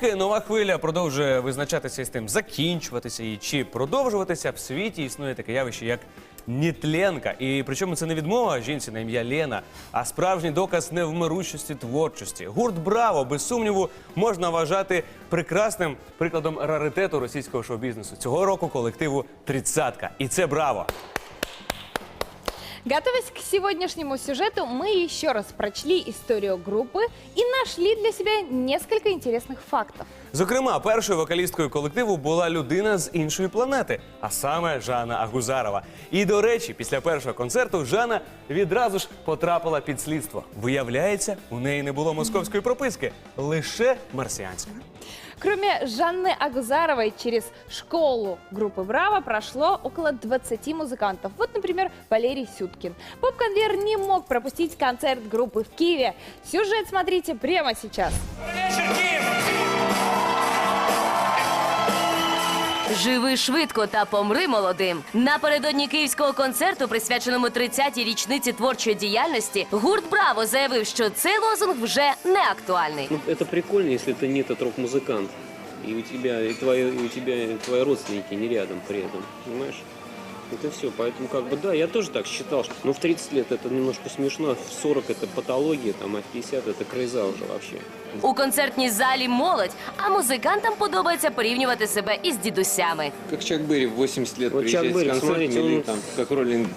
Поки нова хвиля продовжує визначатися із тим, закінчуватися і чи продовжуватися, в світі існує таке явище, як нітленка. І причому це не відмова жінці на ім'я Лена, а справжній доказ невмирущості творчості. Гурт Браво, без сумніву, можна вважати прекрасним прикладом раритету російського шоу-бізнесу. Цього року колективу тридцятка. І це браво! Готовясь к сегодняшнему сюжету, мы еще раз прочли историю группы и нашли для себя несколько интересных фактов. Зокрема, першою вокалісткою колективу була людина з іншої планети, а саме Жанна Агузарова. І до речі, після першого концерту Жанна відразу ж потрапила під слідство. Виявляється, у неї не було московської прописки, лише марсіанська. Кроме Жанны Агузаровой, через школу группы «Браво» прошло около 20 музыкантов. Вот, например, Валерий Сюткин. Поп-конвейер не мог пропустить концерт группы в Киеве. Сюжет смотрите прямо сейчас. Живи швидко та помри молодим. Напередодні київського концерту, присвяченому 30-й річниці творчої діяльності, гурт Браво заявив, що цей лозунг вже не актуальний. Ну, это прикольно, если ты не этот рок-музыкант. И у тебя, и твои, и у тебя и твои родственники не рядом при этом, понимаешь? Это все, поэтому как бы да, я тоже так считал, что ну в 30 лет это немножко смешно, в 40 это патология, там, а в 50 это крейза уже вообще. У концертній залі молодь, а музикантам подобається порівнювати себе із дідусями. Как Чак Берри в 80 лет Вот Чак приезжает Берри, с концертами, смотрите, или он- там, как Роллинг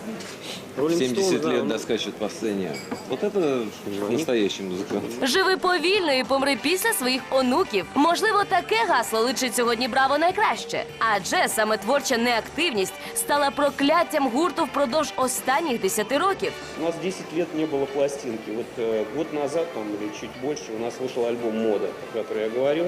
Rolling 70 Stones, да, лет он- да, скачет по сцене. Вот это настоящий музыкант. Живи повільно і помри після своїх онуків. Можливо, таке гасло личить сьогодні браво найкраще. Адже саме творча неактивність стала прокляттям гурту впродовж останніх 10 років. У нас 10 лет не было пластинки. Вот э, год назад, там, или чуть больше, у нас вышел альбом «Мода», о котором я говорил.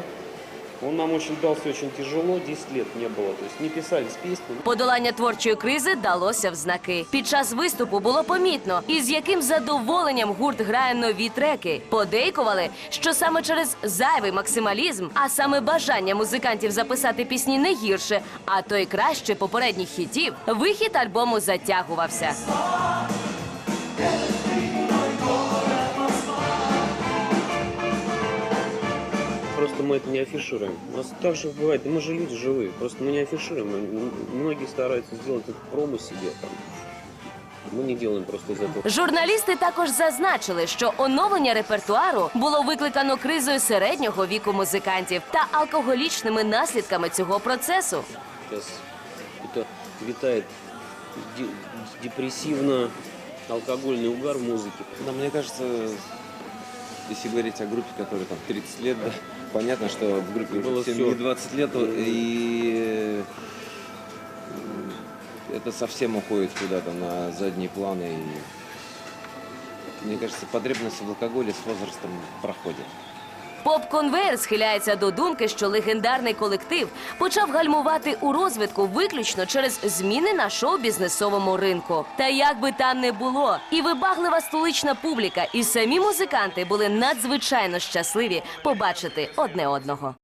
Он нам очень дался очень тяжело, 10 лет не было. То есть не писались песни. Подолання творчої кризи далося в знаки. Під час виступу було помітно, із яким задоволенням гурт грає нові треки. Подейкували, що саме через зайвий максималізм, а саме бажання музикантів записати пісні не гірше, а то й краще попередніх хітів, вихід альбому затягувався. Просто мы это не афишируем. У нас так же бывает, мы же люди живые, просто мы не афишируем. М- Многие стараются сделать это промо себе там. Мы не делаем просто из этого. Журналісти також зазначили, що оновлення репертуару було викликано кризою середнього віку музикантів та алкоголічними наслідками цього процесу. Сейчас это витает де- депрессивно-алкогольный угар в музыке. Да, мне кажется, если говорить о группе, которая там 30 лет, да, понятно, что в группе Было всем не 20 лет, и это совсем уходит куда-то на задний план. И мне кажется, потребность в алкоголе с возрастом проходит. Поп-конвейер схиляється до думки, що легендарний колектив почав гальмувати у розвитку виключно через зміни на шоу-бізнесовому ринку. Та як би там не було, і вибаглива столична публіка, і самі музиканти були надзвичайно щасливі побачити одне одного.